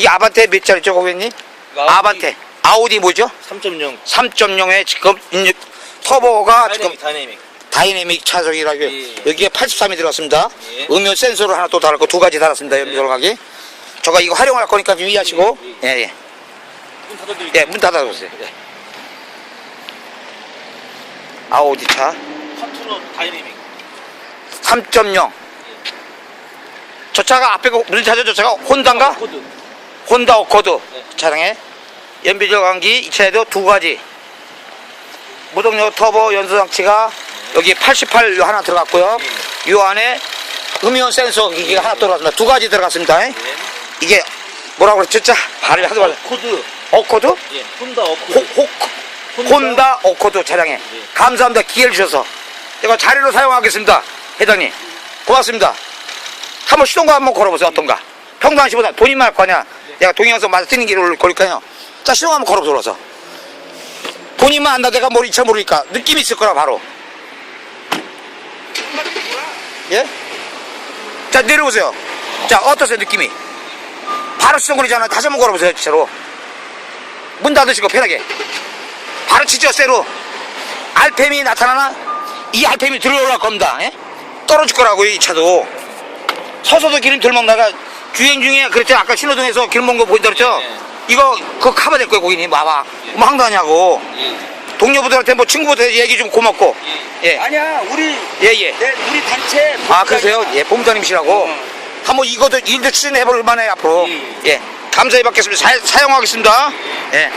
이게 아반떼 몇 짜리죠, 고객님? 아반떼. 아우디 뭐죠? 3.0 3.0에 지금 인력- 터보가 지금 다이내믹 다이내믹 다이내믹 차종이라고 예. 여기에 83이 들어갔습니다. 예. 음료 센서를 하나 또 달았고 두 가지 달았습니다. 연비 돌아가기. 저가 이거 활용할 거니까 좀 이해하시고 예, 예, 예. 문 닫아드릴게요 예, 문 닫아주세요. 예. 아우디 차 컨트롤 다이내믹 3.0. 저 차가 앞에 거 무슨 차죠? 저 차가 혼다인가? 코드 혼다 어코드 네. 차량에 연비 절감기 이 차에도 두 가지 무동력 터보 연소 장치가 여기 88 하나 들어갔고요. 이 안에 음이온 센서 기기가 하나 들어갔습니다. 두 가지 들어갔습니다. 예. 이게 뭐라고 그랬죠? 진짜 발음이 하도 말 코드 어코드? 예 혼다 호, 어코드 호, 혼다 어코드 차량에 감사합니다. 기회를 주셔서 제가 자리로 사용하겠습니다. 회장님 고맙습니다. 한번 시동과 한번 걸어보세요. 어떤가? 평상시보다 본인만 할거 아니야. 내가 동영상 맞아 뛰는 길을 걸까요? 자 시동 한번 걸어보세요. 본인만 안다 내가 뭘 이차 모르니까 느낌이 있을 거라 바로. 예? 자 내려오세요. 자 어떠세요 느낌이? 바로 시동 걸리잖아요. 다시 한번 걸어보세요 진짜로. 문 닫으시고 편하게. 바로 치죠 쇠로. 알팸이 나타나나? 이 알팸이 들어올 겁니다. 예? 떨어질 거라고 이 차도. 서서도 기름 덜 먹다가 주행 중에 그랬죠 아까 신호등에서 기름 먹은 거 보인다 그랬죠? 네. 이거 그거 카바 될 거예요 고객님 봐봐. 뭐 항도하냐고. 예. 동료분들한테 뭐 친구분들 얘기 좀 고맙고. 예. 아니야 우리 예, 예. 내 우리 단체 아, 그러세요? 예, 본부장님이시라고. 어. 한번 이것도 일도 추진해 볼 만해, 앞으로. 예. 예. 감사히 받겠습니다. 사, 사용하겠습니다. 예.